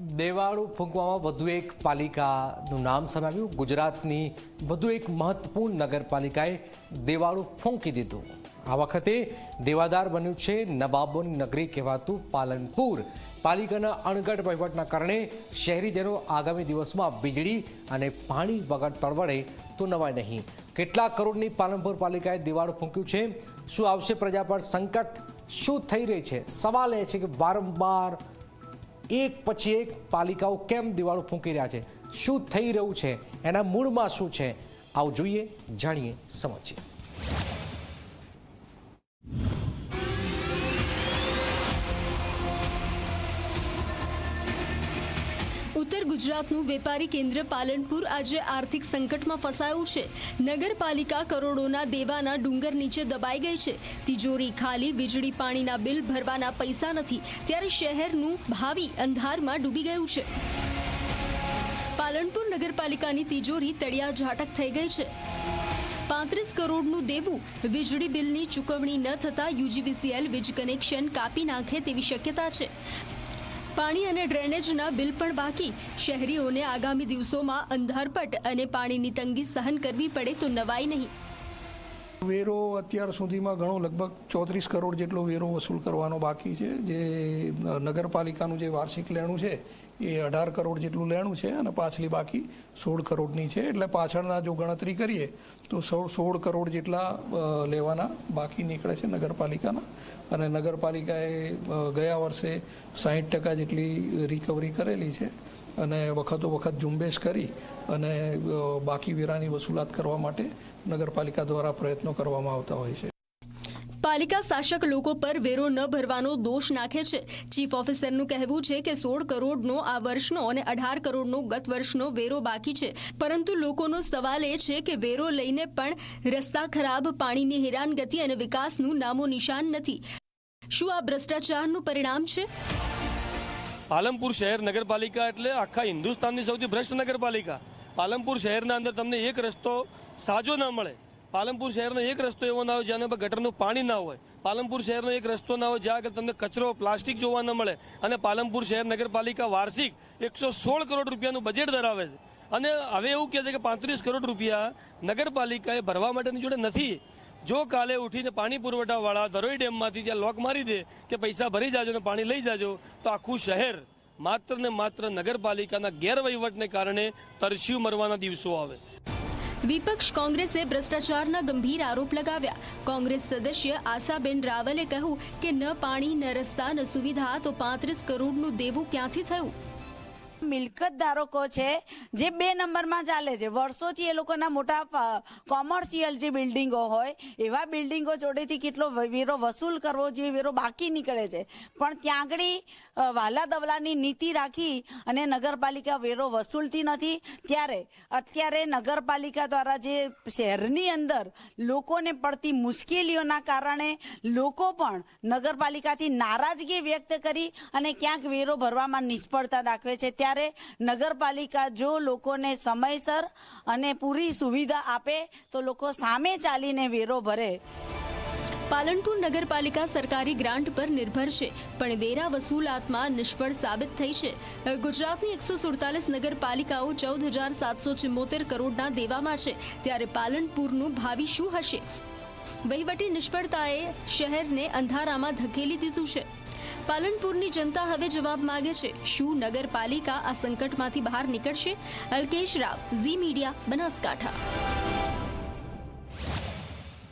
દેવાળું ફૂંકવામાં વધુ એક પાલિકાનું નામ સામે આવ્યું ગુજરાતની વધુ એક મહત્વપૂર્ણ નગરપાલિકાએ દેવાળું ફૂંકી દીધું. આ વખતે દેવાદાર બન્યું છે નવાબોની નગરી કહેવાતું પાલનપુર. પાલિકાના અણઘડ વહીવટના કારણે શહેરીજનો આગામી દિવસમાં વીજળી અને પાણી વગર તળવડે તો નવાય નહીં. કેટલા કરોડની પાલનપુર પાલિકાએ દિવાળું ફૂંક્યું છે. શું આવશે પ્રજા પર સંકટ? શું થઈ રહી છે? સવાલ એ છે કે વારંવાર એક પછી એક પાલિકાઓ કેમ દિવાળું ફૂંકી રહ્યા છે? શું થઈ રહ્યું છે? એના મૂળમાં શું છે? આવું જોઈએ, જાણીએ, સમજીએ. ઉત્તર ગુજરાતનું વેપારી કેન્દ્ર પાલનપુર આજે આર્થિક સંકટમાં ફસાયું છે. નગરપાલિકા કરોડોના દેવાના ડુંગર નીચે દબાઈ ગઈ છે. તિજોરી ખાલી, વીજળી પાણીના બિલ ભરવાના પૈસા નથી. ત્યારે શહેરનું ભાવિ અંધારમાં ડૂબી ગયું છે. પાલનપુર નગરપાલિકાની તિજોરી તળિયા ઝાટક થઈ ગઈ છે. પાંત્રીસ કરોડનું દેવું, વીજળી બિલની ચૂકવણી ન થતાં યુજીવીસીએલ વીજ કનેક્શન કાપી નાખે તેવી શક્યતા છે. પાણી અને ડ્રેનેજના બિલ પણ બાકી. શહેરીઓને આગામી દિવસોમાં અંધારપટ અને પાણીની તંગી સહન કરવી પડે તો નવાઈ નહીં. વેરો અત્યાર સુધીમાં ઘણો લગભગ ચોત્રીસ કરોડ જેટલો વેરો વસૂલ કરવાનો બાકી છે. જે નગરપાલિકાનું જે વાર્ષિક લેણું છે એ અઢાર કરોડ જેટલું લેણું છે અને પાછલી બાકી સોળ કરોડની છે. એટલે પાછળના જો ગણતરી કરીએ, તો સોળ કરોડ જેટલા લેવાના બાકી નીકળે છે નગરપાલિકાના અને નગરપાલિકાએ ગયા વર્ષે સાહીઠ ટકા જેટલી રિકવરી કરેલી છે અને વખતો વખત ઝુંબેશ કરી અને બાકી વેરાની વસૂલાત કરવા માટે નગરપાલિકા દ્વારા પ્રયત્નો કરવામાં આવતા હોય છે. પાલિકા શાસક લોકો પર વેરો ન ભરવાનો દોષ નાખે છે. ચીફ ઓફિસરનું કહેવું છે કે સોળ કરોડનો આ વર્ષનો અને અઢાર કરોડનો ગત વર્ષનો વેરો બાકી છે. પરંતુ લોકોનો સવાલ એ છે કે વેરો લઈને પણ રસ્તા ખરાબ, પાણીની હેરાનગતિ અને વિકાસનું નામો નિશાન નથી. શું આ ભ્રષ્ટાચારનું પરિણામ છે? પાલનપુર શહેર નગરપાલિકા એટલે આખા હિન્દુસ્તાનની સૌથી ભ્રષ્ટ નગરપાલિકા. પાલનપુર શહેરના અંદર તમને એક રસ્તો સાજો ના મળે. પાલનપુર શહેરનો એક રસ્તો એવો ના હોય જ્યાં પર ગટરનું પાણી ના હોય. પાલનપુર શહેરનો એક રસ્તો ના હોય જ્યાં તમને કચરો, પ્લાસ્ટિક જોવા ન મળે. અને પાલનપુર શહેર નગરપાલિકા વાર્ષિક એકસો સોળ કરોડ રૂપિયાનું બજેટ ધરાવે છે. અને હવે એવું કહે છે કે પાંત્રીસ કરોડ રૂપિયા નગરપાલિકાએ ભરવા માટેની જોડે નથી. જો કાલે ઉઠીને પાણી પુરવઠાવાળા ધરોઈ ડેમમાંથી ત્યાં લોક મારી દે કે પૈસા ભરી જાજો ને પાણી લઈ જાજો, તો આખું શહેર માત્ર ને માત્ર નગરપાલિકાના ગેરવહીવટને કારણે તરસ્યું મરવાના દિવસો આવે. વિપક્ષ કોંગ્રેસે ભ્રષ્ટાચારના ગંભીર આરોપ લગાવ્યા. કોંગ્રેસ સદસ્ય આશાબેન રાવલે કહ્યું કે, ન પાણી, ન રસ્તા, ન સુવિધા, તો પાંત્રીસ કરોડનું દેવું ક્યાંથી થયું? મિલકત ધારકો છે, જે બે નંબરમાં ચાલે છે. વર્ષોથી એ લોકોના મોટા કોમર્શિયલ જે બિલ્ડિંગો હોય, એવા બિલ્ડિંગો જોડેથી કેટલો વેરો વસૂલ કરવો જે વેરો બાકી નીકળે છે. પણ ત્યાં આગળ વાલા દવલાની નીતિ રાખી અને નગરપાલિકા વેરો વસૂલતી નથી, ત્યારે અત્યારે નગરપાલિકા દ્વારા જે શહેરની અંદર લોકોને પડતી મુશ્કેલીઓના કારણે લોકો પણ નગરપાલિકાથી નારાજગી વ્યક્ત કરી અને ક્યાંક વેરો ભરવામાં નિષ્ફળતા દાખવે છે. ત્યારે નગરપાલિકા જો લોકોને સમયસર અને પૂરી સુવિધા આપે તો લોકો સામે ચાલીને વેરો ભરે. પાલનપુર નગરપાલિકા સરકારી ગ્રાન્ટ પર નિર્ભર છે, પણ વેરા વસૂલાતમાં નિષ્ફળ સાબિત થઈ છે. ગુજરાતની એકસો સુડતાલીસ નગરપાલિકાઓ ચૌદ હજાર સાતસો ચુમ્મોતેર કરોડના દેવામાં છે, ત્યારે પાલનપુરનું ભાવિ શું હશે? વહીવટી નિષ્ફળતાએ શહેરને અંધારામાં ધકેલી દીધું છે. પાલનપુરની જનતા હવે જવાબ માગે છે, શું નગરપાલિકા આ સંકટમાંથી બહાર નીકળશે? Alkesh Rao, Zee media, Banaskantha.